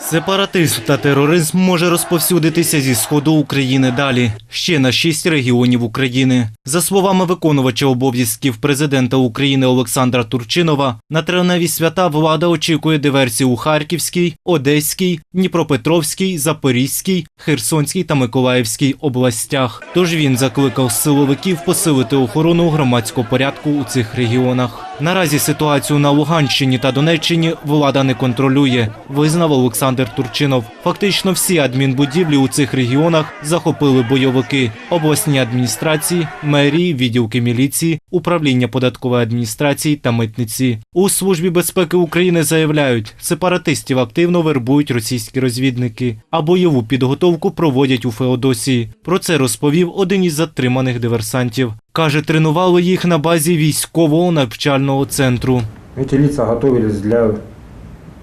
Сепаратизм та тероризм може розповсюдитися зі сходу України далі, ще на шість регіонів України. За словами виконувача обов'язків президента України Олександра Турчинова, на травневі свята влада очікує диверсій у Харківській, Одеській, Дніпропетровській, Запорізькій, Херсонській та Миколаївській областях. Тож він закликав силовиків посилити охорону громадського порядку у цих регіонах. Наразі ситуацію на Луганщині та Донеччині влада не контролює, визнав Олександр Турчинов. Фактично всі адмінбудівлі у цих регіонах захопили бойовики, обласні адміністрації, мерії, відділки міліції, управління податкової адміністрації та митниці. У службі безпеки України заявляють, сепаратистів активно вербують російські розвідники, а бойову підготовку проводять у Феодосії. Про це розповів один із затриманих диверсантів. Каже, тренували їх на базі військового навчального центру. Эти лица готовились для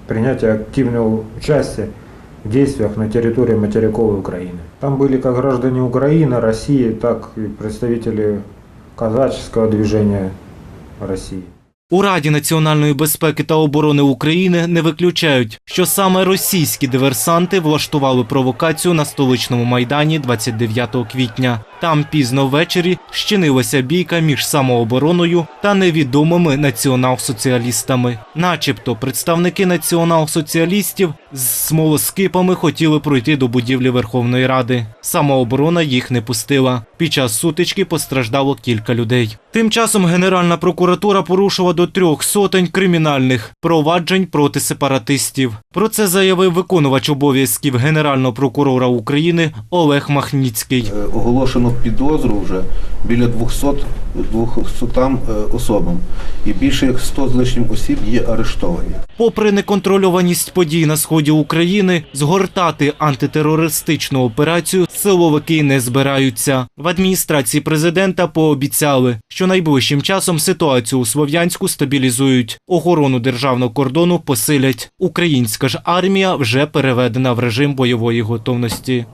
принятия активного участия в действиях на территории материковой Украины. Там были как граждане Украины, России, так и представители казаческого движения России. У Раді національної безпеки та оборони України не виключають, що саме російські диверсанти влаштували провокацію на столичному майдані 29 квітня. Там пізно ввечері щинилася бійка між самообороною та невідомими націонал-соціалістами. Начебто представники націонал-соціалістів з смолоскипами хотіли пройти до будівлі Верховної Ради. Самооборона їх не пустила. Під час сутички постраждало кілька людей. Тим часом Генеральна прокуратура порушила до трьох сотень кримінальних проваджень проти сепаратистів. Про це заявив виконувач обов'язків Генерального прокурора України Олег Махніцький. Е, оголошено підозру вже біля 200, 200 е, особам. І більше як 100 з лишнім осіб є арештовані. Попри неконтрольованість подій на сході України, згортати антитерористичну операцію силовики не збираються. В адміністрації президента пообіцяли, що найближчим часом ситуацію у Слов'янську стабілізують. Охорону державного кордону посилять. Українська ж армія вже переведена в режим бойової готовності.